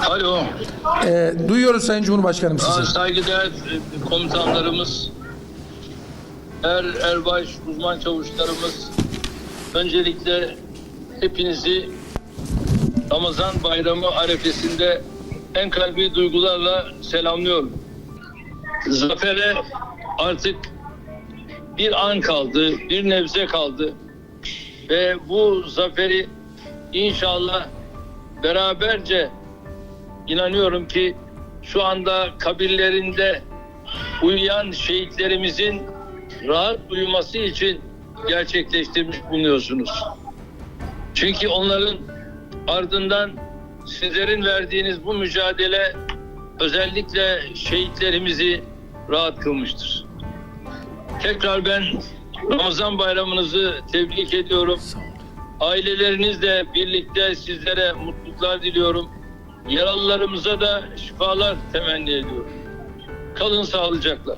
Alo. Ee, duyuyoruz Sayın Cumhurbaşkanım sizi. Saygıdeğer e, komutanlarımız, er, erbaş, uzman çavuşlarımız, öncelikle hepinizi Ramazan bayramı arefesinde en kalbi duygularla selamlıyorum. Zafere artık bir an kaldı, bir nebze kaldı. Ve bu zaferi inşallah beraberce inanıyorum ki şu anda kabirlerinde uyuyan şehitlerimizin rahat uyuması için gerçekleştirmiş bulunuyorsunuz. Çünkü onların ardından sizlerin verdiğiniz bu mücadele özellikle şehitlerimizi rahat kılmıştır. Tekrar ben Ramazan bayramınızı tebrik ediyorum. Ailelerinizle birlikte sizlere mutluluklar diliyorum. Yaralılarımıza da şifalar temenni ediyorum. Kalın sağlıcakla.